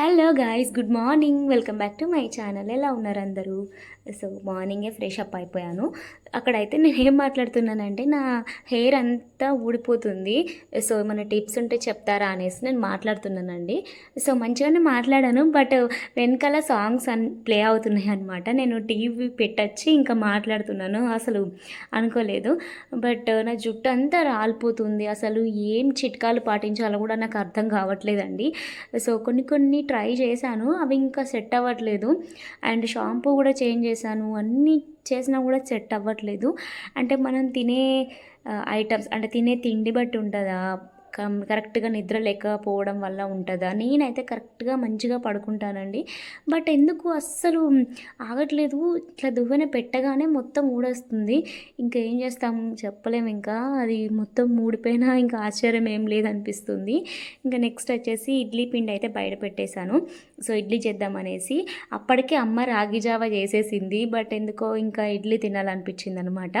Hello guys good morning. Welcome back to my channel. ఎలా ఉన్నారు అందరూ? సో మార్నింగే ఫ్రెష్ అప్ అయిపోయాను. అక్కడైతే నేను ఏం మాట్లాడుతున్నానంటే నా హెయిర్ అంతా ఊడిపోతుంది. సో ఏమైనా టిప్స్ ఉంటే చెప్తారా అనేసి నేను మాట్లాడుతున్నానండి. సో మంచిగానే మాట్లాడాను బట్ వెనకాల సాంగ్స్ అన్ ప్లే అవుతున్నాయి అనమాట నేను టీవీ పెట్టచ్చి ఇంకా మాట్లాడుతున్నాను అసలు అనుకోలేదు. బట్ నా జుట్టు అంతా రాలిపోతుంది. అసలు ఏం చిట్కాలు పాటించాలో కూడా నాకు అర్థం కావట్లేదండి. సో కొన్ని కొన్ని ట్రై చేశాను అవి ఇంకా సెట్ అవ్వట్లేదు. అండ్ షాంపూ కూడా చేంజ్ చేశాను అన్నీ చేసినా కూడా సెట్ అవ్వట్లేదు. అంటే మనం తినే ఐటమ్స్ అంటే తినే తిండి బట్టి ఉంటుందా? కరెక్ట్గా నిద్ర లేకపోవడం వల్ల ఉంటుందా? నేనైతే కరెక్ట్గా మంచిగా పడుకుంటానండి. బట్ ఎందుకు అస్సలు ఆగట్లేదు? ఇట్లా దువ్వెన పెట్టగానే మొత్తం ఊడొస్తుంది. ఇంకా ఏం చేస్తాం? చెప్పలేము ఇంకా. అది మొత్తం మూడిపోయినా ఇంకా ఆశ్చర్యం ఏం లేదనిపిస్తుంది. ఇంకా నెక్స్ట్ వచ్చేసి ఇడ్లీ పిండి అయితే బయట పెట్టేశాను. సో ఇడ్లీ చేద్దామనేసి అప్పటికే అమ్మ రాగి జావ చేసేసింది. బట్ ఎందుకో ఇంకా ఇడ్లీ తినాలనిపించింది అనమాట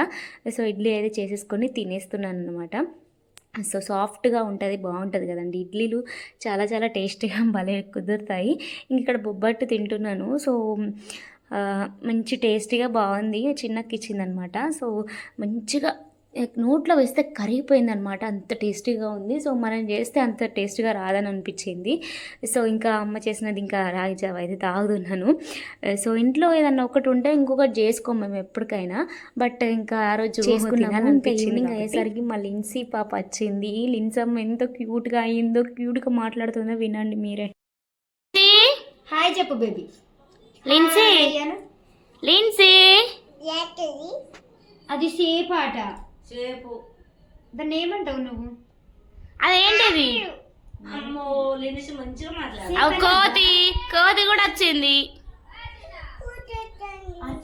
సో ఇడ్లీ అయితే చేసేసుకొని తినేస్తున్నాను అనమాట సో సాఫ్ట్గా ఉంటుంది బాగుంటుంది కదండి. ఇడ్లీలు చాలా చాలా టేస్టీగా భలే కుదురుతాయి. ఇంక ఇక్కడ బొబ్బట్టు తింటున్నాను. సో మంచి టేస్టీగా బాగుంది. చిన్నకి ఇచ్చిందనమాట సో మంచిగా నోట్లో వేస్తే కరిగిపోయింది అనమాట అంత టేస్టీగా ఉంది. సో మనం చేస్తే అంత టేస్టీగా రాదని అనిపించింది. సో ఇంకా అమ్మ చేసినది ఇంకా రాగి జావ అయితే తాగుతున్నాను. సో ఇంట్లో ఏదన్నా ఒకటి ఉంటే ఇంకొకటి చేసుకోం మేము ఎప్పటికైనా. బట్ ఇంకా ఆ రోజు చేసుకున్నాము. ఇంకా ఈవినింగ్ అయ్యేసరికి మా లిన్సీ పాప వచ్చింది. లిన్సమ్మ ఎంత క్యూట్గా అయిందో క్యూట్గా మాట్లాడుతుందో వినండి మీరే. హాయ్ చెప్పు బేబీ. లిన్సీ! లిన్సీ! అది సేపు సేపు దాన్ని ఏమంటావు నువ్వు? అదేంటిది? అమ్మో లేనిసి మంచిగా మాట్లాడు కోతి కోతి కూడా వచ్చింది.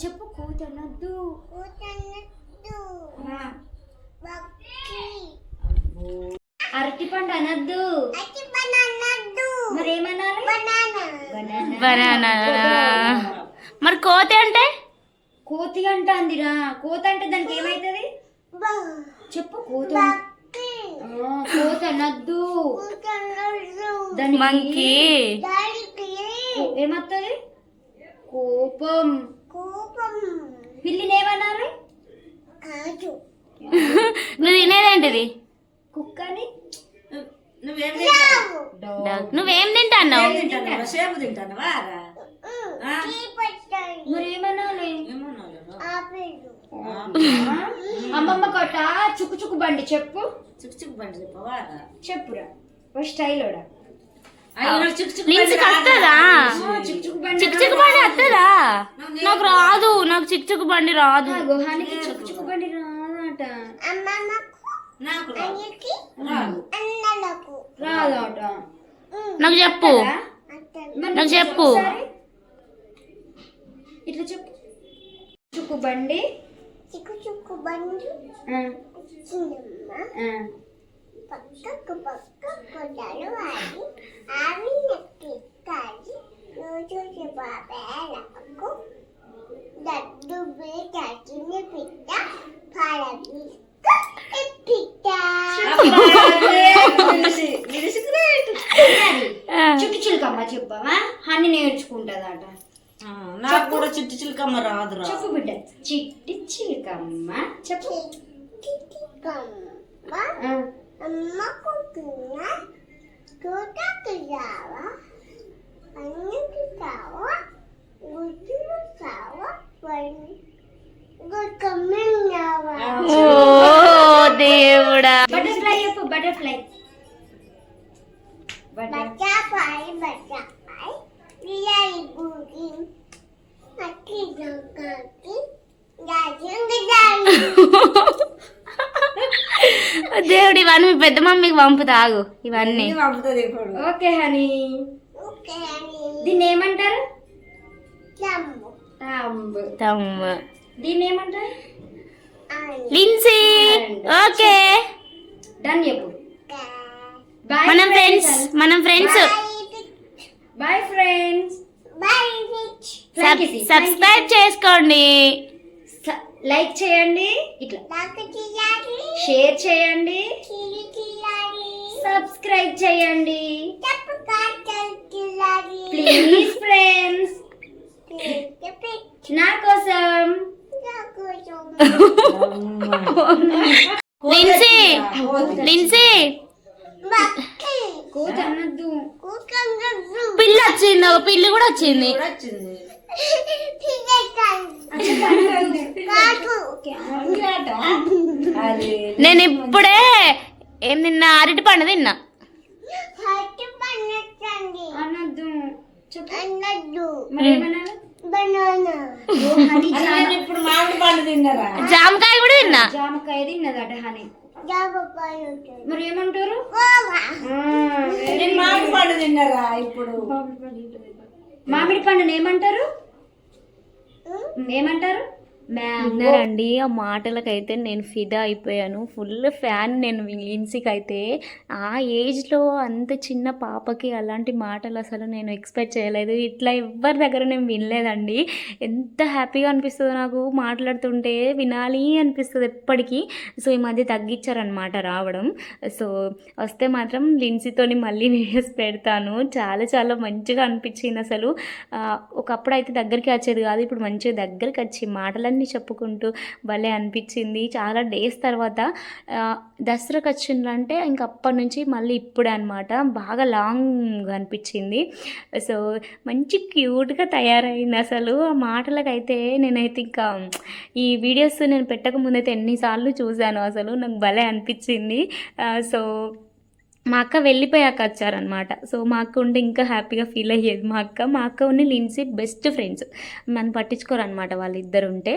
చెప్పు కూతనద్దు అరటి పండు అనద్దు. బనానా. మరి కోతి అంటే? కోతి అంట? అందిరా కోత అంటే దానికి ఏమైతుంది? చెప్పు కోత ఆ, కోత దానికి మంకీ. ఏమత్తది? కోపం. పిల్లిని ఏమనాలి నువ్వు తినేదేంటిది కుక్కని? నువ్వేం తింటాన్నావు? సేపు తింటానవా రా? ఆ? మరి ఏమనాలి ఏమన్నావు? అమ్మమ్మ కొట్ట చుక్కు చుక్కు బండి చెప్పు. చుక్ చుక్ బండి చెప్పవా? చెప్పురా ఓ స్టైల్ ఓడా. నాకు చుక్ చుక్ లిన్స్ బండి రాదు. వస్తుందా చుక్కు చుక్కు బండి చిక్కు చిక్కు బండి వస్తుందా నాకు రాదు. నాకు చిక్కు చిక్కు బండి రాదు. గుహానికి చుక్కు చుక్కు బండి రాదట. నాకు రాదు. రాదు. రాదట. నాకు చెప్పు. నాకు చెప్పు. ఇట్లా చెప్పు. చుక్కు బండి. చిక్కు చుక్కు బండి చిన్నమ్మ. పక్కకు పక్క పొలాలు వాడి ఆవి నెక్కిస్తాయి రోజు బాబేలకు దడ్డు బేటాకిన పిట్ట పరమిస్త పిట్ట అబ్బా, లేనిసి, లేనిసి great. చుట్టు చిలుకమ్మ చెప్పవా హన్ని నేర్చుకుంటదట. నాకు కూడా చిట్టు చిలుకమ్మ రాదురా. చెప్పు బిడ్డ. చిట్టి చిలుకమ్మ. చెప్పు. దేవుడా బటర్ఫ్లై చెప్పు బటర్ఫ్లై. బటర్ ఇవన్నీ మీ పెద్ద మమ్మీకి ఇవన్నీ. ఇది పంపుతుంది ఇప్పుడు ఓకే హనీ. దీన్ని ఏమంటారు? తమ్ము దీన్ని ఏమంటారు? లిన్సీ. ఓకే. డన్ చెప్పు. మనం ఫ్రెండ్స్ మనం ఫ్రెండ్స్ బాయ్ ఫ్రెండ్స్ సబ్స్క్రైబ్ చేసుకోండి. లైక్ చేయండి ఇట్లా షేర్ చేయండి సబ్స్క్రైబ్ చేయండి. Please friends. నా కోసం. లిన్సీ లిన్సీ. కూత అనద్దు పిల్లి వచ్చింది. ఒక పిల్లి కూడా వచ్చింది. నేను ఇప్పుడే ఏం తిన్నా? అరటి పండు తిన్నా. అనద్దు. చెప్పు. అన్నద్దు మరి ఏమన్నారు? బనానా. ఓ హనీ అది జామ. నేను ఇప్పుడు మామిడి పండు తిన్నారా? జామకాయ కూడా తిన్నా. జామకాయ తిన్నదట హనీ. మరి ఏమంటారు? మామిడి పండు తిన్నారా ఇప్పుడు? మామిడి పండుని ఏమంటారు? ఏమంటారు? విన్నారండి ఆ మాటలకైతే నేను ఫిదా అయిపోయాను. ఫుల్ ఫ్యాన్ నేను లిన్సీకి అయితే ఆ ఏజ్లో అంత చిన్న పాపకి అలాంటి మాటలు అసలు నేను ఎక్స్పెక్ట్ చేయలేదు. ఇట్లా ఎవ్వరి దగ్గర నేను వినలేదండి. ఎంత హ్యాపీగా అనిపిస్తుందో నాకు మాట్లాడుతుంటే వినాలి అనిపిస్తుంది ఎప్పటికీ. సో ఈ మధ్య తగ్గించారనమాట రావడం. సో వస్తే మాత్రం లిన్సీతోని మళ్ళీ వీడియోస్ పెడతాను. చాలా చాలా మంచిగా అనిపించింది అసలు. ఒకప్పుడు అయితే దగ్గరికి వచ్చేది కాదు ఇప్పుడు మంచిగా దగ్గరికి వచ్చి మాటలన్నీ చెప్పుకుంటూ భలే అనిపించింది. చాలా డేస్ తర్వాత దసరాకి వచ్చిందంటే ఇంక అప్పటి నుంచి మళ్ళీ ఇప్పుడే అనమాట బాగా లాంగ్ అనిపించింది. సో మంచి క్యూట్గా తయారైంది అసలు. ఆ మాటలకైతే నేనైతే ఇంకా ఈ వీడియోస్ నేను పెట్టక ముందైతే ఎన్నిసార్లు చూశాను అసలు. నాకు భలే అనిపించింది. సో మా అక్క వెళ్ళిపోయాక వచ్చారనమాట సో మా అక్క ఉంటే ఇంకా హ్యాపీగా ఫీల్ అయ్యేది మా అక్క. మా అక్క ఉన్న లిన్సీ బెస్ట్ ఫ్రెండ్స్. నన్ను పట్టించుకోరనమాట వాళ్ళిద్దరు ఉంటే.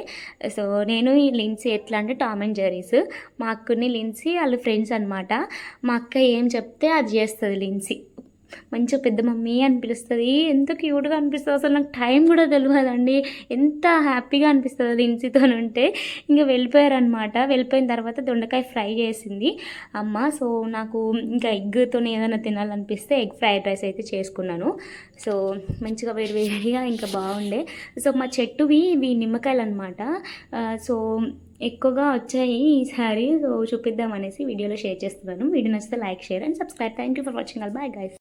సో నేను ఈ లిన్సీ ఎట్లా అంటే టామ్ అండ్ జెరీస్ మా అక్కని లిన్సీ వాళ్ళు ఫ్రెండ్స్ అనమాట మా అక్క ఏం చెప్తే అది చేస్తుంది లిన్సీ. మంచిగా పెద్ద మమ్మీ అని పిలుస్తుంది. ఎంత క్యూట్గా అనిపిస్తుంది? అసలు నాకు టైం కూడా తెలియదండి ఎంత హ్యాపీగా అనిపిస్తుంది లిన్సీతో ఉంటే. ఇంకా వెళ్ళిపోయారనమాట వెళ్ళిపోయిన తర్వాత దొండకాయ ఫ్రై చేసింది. అమ్మ సో నాకు ఇంకా ఎగ్తో ఏదైనా తినాలనిపిస్తే ఎగ్ ఫ్రైడ్ రైస్ అయితే చేసుకున్నాను. సో మంచిగా వేడి వేడిగా ఇంకా బాగుండే. సో మా చెట్టువి ఇవి నిమ్మకాయలు అనమాట సో ఎక్కువగా వచ్చాయి ఈసారి. సో చూపిద్దామనేసి వీడియోలో షేర్ చేస్తున్నాను. వీడియో నచ్చితే like share and subscribe. Thank you for watching all bye guys